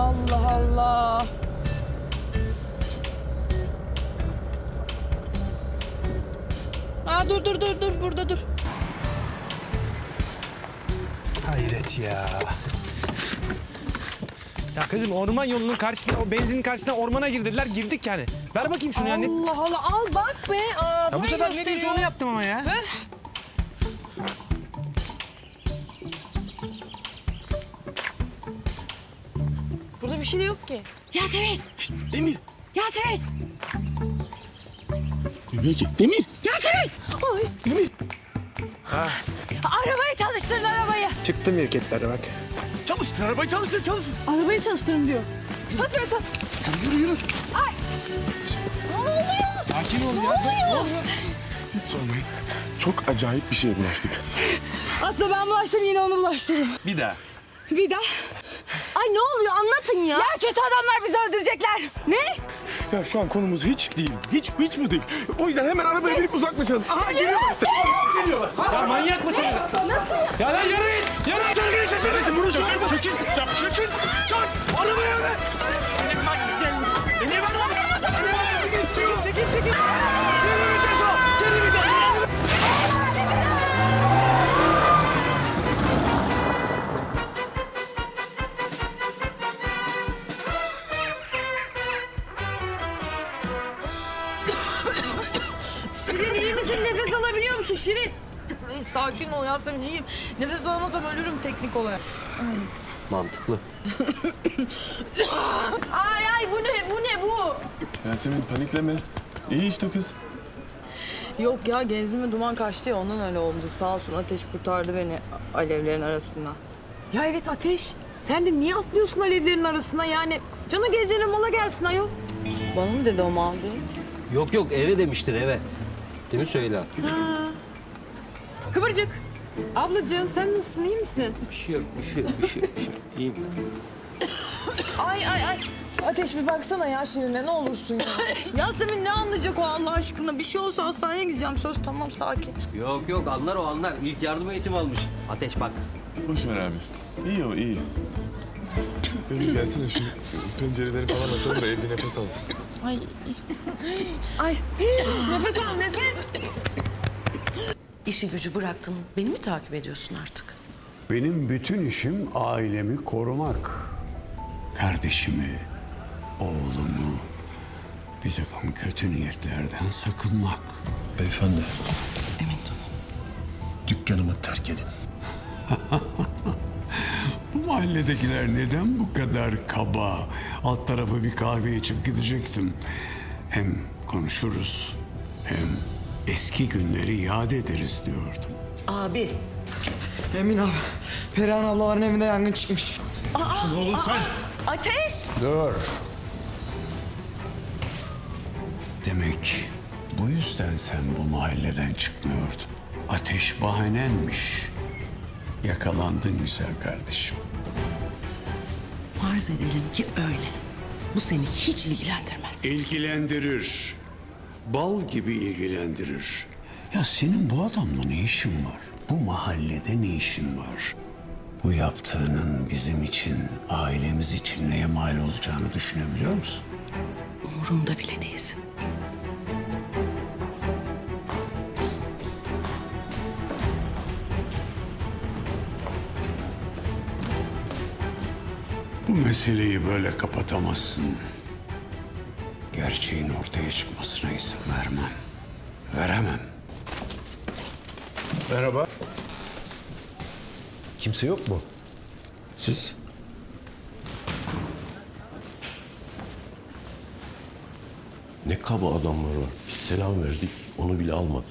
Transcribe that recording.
Allah Allah. Aa dur dur dur dur burada dur. Hayret ya. Ya kızım orman yolunun karşısına, o benzinin karşısına ormana girdiler. Girdik yani. Ver bakayım şunu yani. Allah Allah al bak be. Aa, Ya bu burayı sefer ne gösteriyor. diyorsa onu yaptım ama ya. Öf. Şey de yok ki. Yasemin! Demir. Yasemin! Demir ki. Demir. Yasemin! Ay. Demir. Arabayı çalıştırın arabayı. Çıktı mirketlere bak. Çalıştır arabayı çalıştır çalıştır. Arabayı çalıştırın diyor. Tut beni tut. Yürü yürü. Sakin ol ya. Ne oluyor? Hiç sormayın. Çok acayip bir şeye bulaştık. Aslında ben bulaştım yine onu bulaştırdım. Bir daha. Bir daha. Ay ne oluyor anlatın ya. Ya kötü adamlar bizi öldürecekler. Ne? Ya şu an konumuz hiç değil. Hiç hiç bu değil. O yüzden hemen arabaya binip uzaklaşalım. Aha geliyorlar işte. Geliyorlar. Ya manyak mısınız? Nasıl ya? Ya lan yürüyün. Şirin iyi misin? Nefes alabiliyor musun Şirin? Sakin ol Yasemin iyiyim. Nefes alamazsam ölürüm teknik olarak. Mantıklı. Ay ay bu ne bu ne bu? Yasemin panikleme. İyi işte kız. Yok ya genzime duman kaçtı ya ondan öyle oldu. Sağ olsun ateş kurtardı beni alevlerin arasından. Ya evet Ateş. Sen de niye atlıyorsun alevlerin arasına yani? Cana geleceğine mala gelsin ayol. Bana mı dedi o mal diye? Yok yok eve demiştir eve. Değil mi Süheyla? Kıvırcık. Ablacığım sen nasılsın iyi misin? Bir şey yok, bir şey yok, bir şey yok. Bir şey yok. İyiyim. Ay ay ay. Ateş bir baksana ya Şirin'e ne olursun ya. Yasemin ne anlayacak o Allah aşkına? Bir şey olsa hastaneye gideceğim söz tamam sakin. Yok yok anlar o anlar. İlk yardım eğitimi almış. Ateş bak. Boş ver abi. İyi o iyi. Demir gelsene şu pencereleri falan açalım da evde nefes alsın. Nefes al nefes. İşi gücü bıraktın. Beni mi takip ediyorsun artık? Benim bütün işim ailemi korumak. Kardeşimi, oğlumu, bir takım kötü niyetlerden sakınmak. Beyefendi, Emin tamam. dükkanımı terk edin. Mahalledekiler neden bu kadar kaba? Alt tarafı bir kahve içip gidecektim. Hem konuşuruz, hem eski günleri yad ederiz diyordum. Abi Emin abi. Perihan ablaların evinde yangın çıkmış. ateş! Dur. Demek bu yüzden sen bu mahalleden çıkmıyordun. Ateş bahanenmiş. Yakalandın güzel kardeşim. Farz edelim ki öyle. Bu seni hiç ilgilendirmez. İlgilendirir. Bal gibi ilgilendirir. Ya senin bu adamla ne işin var? Bu mahallede ne işin var? Bu yaptığının bizim için, ailemiz için neye mal olacağını düşünebiliyor musun? Umurumda bile değilsin. Bu meseleyi böyle kapatamazsın. Gerçeğin ortaya çıkmasına izin vermem. Veremem. Merhaba. Kimse yok mu? Siz? Ne kaba adamlar var. Biz selam verdik, onu bile almadı.